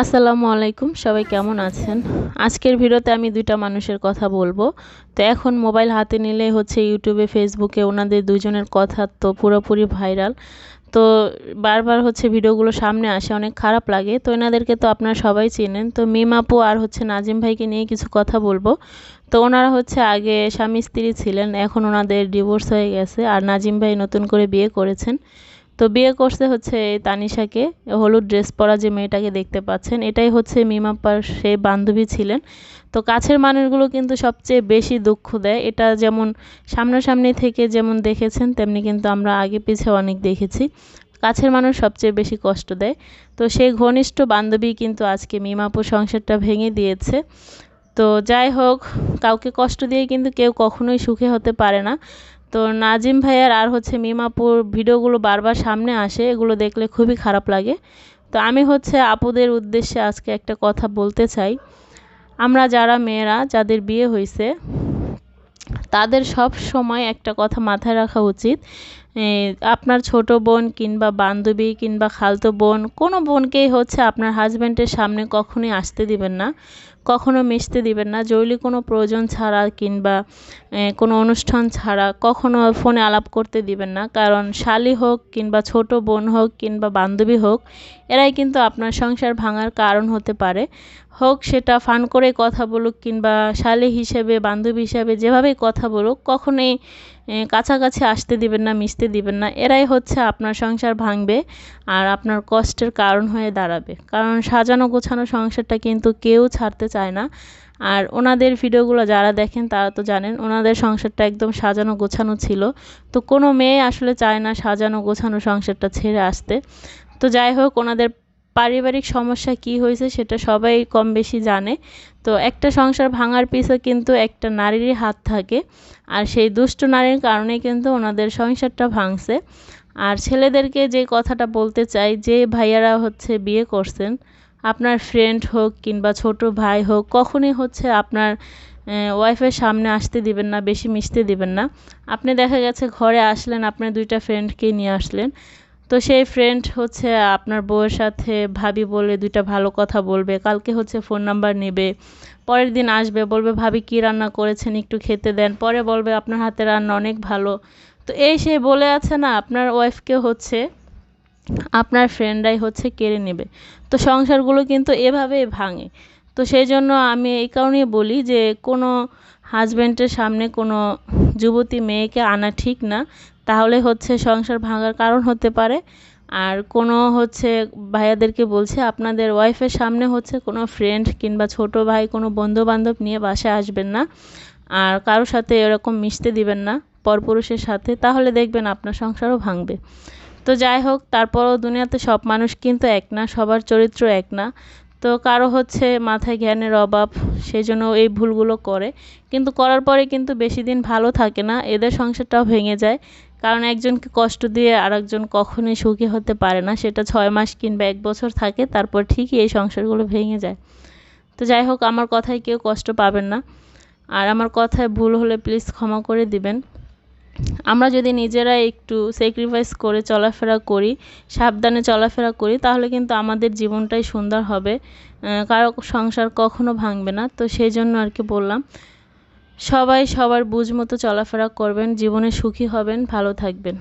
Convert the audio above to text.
আসসালামু আলাইকুম, সবাই কেমন আছেন? আজকের ভিডিওতে আমি দুইটা মানুষের কথা বলব। তো এখন মোবাইল হাতে নিলে হচ্ছে ইউটিউবে, ফেসবুকে ওনাদের দুজনের কথা তো পুরোপুরি ভাইরাল। তো বারবার হচ্ছে ভিডিওগুলো সামনে আসে, অনেক খারাপ লাগে। তো এনাদেরকে তো আপনারা সবাই চেনেন। তো মিমাপু আর হচ্ছে নাজিম ভাইকে নিয়ে কিছু কথা বলব। তো ওনারা হচ্ছে আগে স্বামী স্ত্রী ছিলেন, এখন ওনাদের ডিভোর্স হয়ে গেছে। আর নাজিম ভাই নতুন করে বিয়ে করেছেন। তো বিয়ে করছে হচ্ছে তানিশাকে, হলুদ ড্রেস পরা যে মেয়েটাকে দেখতে পাচ্ছেন। এটাই হচ্ছে মিমাপ্পার সেই বান্ধবী ছিলেন। তো কাছের মানুষগুলো কিন্তু সবচেয়ে বেশি দুঃখ দেয়। এটা যেমন সামনাসামনি থেকে যেমন দেখেছেন, তেমনি কিন্তু আমরা আগে পিছে অনেক দেখেছি। কাছের মানুষ সবচেয়ে বেশি কষ্ট দেয়। তো সেই ঘনিষ্ঠ বান্ধবী কিন্তু আজকে মিমাপুর সংসারটা ভেঙে দিয়েছে। তো যাই হোক, কাউকে কষ্ট দিয়ে কিন্তু কেউ কখনোই সুখে হতে পারে না। তো নাজিম ভাইয়ার আর হচ্ছে মিমাপুর ভিডিওগুলো বারবার সামনে আসে, এগুলো দেখলে খুবই খারাপ লাগে। তো আমি হচ্ছে আপুদের উদ্দেশ্যে আজকে একটা কথা বলতে চাই। আমরা যারা মেয়েরা, যাদের বিয়ে হয়েছে তাদের সব সময় একটা কথা মাথায় রাখা উচিত। আপনার ছোট বোন কিংবা বান্ধবী কিংবা খালতো বোন, কোনো বোনকেই হচ্ছে আপনার হাজব্যান্ডের সামনে কখনোই আসতে দিবেন না। কখনো মিশতে দিবেন না। জরুরি কোনো প্রয়োজন ছাড়া কিংবা কোনো অনুষ্ঠান ছাড়া কখনো ফোনে আলাপ করতে দিবেন না। কারণ শালি হোক কিংবা ছোট বোন হোক কিংবা বান্ধবী হোক, এরাই কিন্তু আপনার সংসার ভাঙার কারণ হতে পারে। হোক সেটা ফান করে কথা বলুক কিংবা শালি হিসেবে, বান্ধবী হিসেবে যেভাবেই কথা বলুক, কখনোই কাছাকাছি আসতে দিবেন না, মিশতে দিবেন না। এরাই হচ্ছে আপনার সংসার ভাঙবে আর আপনার কষ্টের কারণ হয়ে দাঁড়াবে। কারণ সাজানো গোছানো সংসারটা কিন্তু কেউ ছাড়তে চায় না। আর ওনাদের ভিডিওগুলো যারা দেখেন, তারা তো জানেন, ওনাদের সংসারটা একদম সাজানো গোছানো ছিল। তো কোনো মেয়ে আসলে চায় না সাজানো গোছানো সংসারটা ছেড়ে আসতে। তো যাই হোক, ওনাদের পারিবারিক সমস্যা কি হয়েছে সেটা সবাই কম বেশি জানে। তো একটা সংসার ভাঙার পিছে কিন্তু একটা নারীরই হাত থাকে। আর সেই দুষ্ট নারীর কারণে কিন্তু ওনাদের সংসারটা ভাঙছে। আর ছেলেদেরকে যে কথাটা বলতে চাই, যে ভাইয়ারা হচ্ছে বিয়ে করছেন আপনার ফ্রেন্ড হোক কিংবা ছোট ভাই হোক, কখনই হচ্ছে আপনার ওয়াইফের সামনে আসতে দিবেন না, বেশি মিশতে দিবেন না। আপনি দেখা গেছে ঘরে আসলেন, আপনার দুইটা ফ্রেন্ডকে নিয়ে আসলেন। তো সেই ফ্রেন্ড হচ্ছে আপনার বউয়ের সাথে ভাবি বলে দুইটা ভালো কথা বলবে, কালকে হচ্ছে ফোন নাম্বার নেবে, পরের দিন আসবে, বলবে, ভাবি কী রান্না করেছেন, একটু খেতে দেন। পরে বলবে, আপনার হাতে রান্না অনেক ভালো। তো এই সে বলে আছে না, আপনার ওয়াইফকে হচ্ছে আপনার ফ্রেন্ডরাই হচ্ছে কেড়ে নেবে। তো সংসারগুলো কিন্তু এভাবেই ভাঙে। তো সেই জন্য আমি এই কারণেই বলি যে কোনো হাজব্যান্ডের সামনে কোনো যুবতী মেয়েকে আনা ঠিক না। তাহলে হচ্ছে সংসার ভাঙার কারণ হতে পারে। আর কোনো হচ্ছে ভাইয়াদেরকে বলছে, আপনাদের ওয়াইফের সামনে হচ্ছে কোনো ফ্রেন্ড কিংবা ছোট ভাই, কোনো বন্ধু বান্ধব নিয়ে বাসায় আসবেন না। আর কারোর সাথে এরকম মিশতে দিবেন না, পরপুরুষের সাথে। তাহলে দেখবেন আপনার সংসারও ভাঙবে। তো যাই হোক, তারপরও দুনিয়াতে সব মানুষ কিন্তু এক না, সবার চরিত্র এক না। তো কারও হচ্ছে মাথায় জ্ঞানের অভাব সেই জন্য এই ভুলগুলো করে। কিন্তু করার পরে কিন্তু বেশি দিন ভালো থাকে না, এদের সংসারটাও ভেঙে যায়। কারণ একজনকে কষ্ট দিয়ে আরেকজন কখনোই সুখী হতে পারে না, সেটা ছয় মাস কিংবা এক বছর থাকে, তারপর ঠিকই এই সংসারগুলো ভেঙে যায়। তো যাই হোক, আমার কথায় কেউ কষ্ট পাবেন না। আর আমার কথায় ভুল হলে প্লিজ ক্ষমা করে দিবেন। আমরা যদি নিজেরা একটু স্যাক্রিফাইস করে চলাফেরা করি, সাবধানে চলাফেরা করি, তাহলে কিন্তু আমাদের জীবনটাই সুন্দর হবে। কারও সংসার কখনো ভাঙবে না। তো সেই জন্য আর কি বললাম, সবাই সবার বুঝ মতো চলাফেরা করবেন, জীবনে সুখী হবেন, ভালো থাকবেন।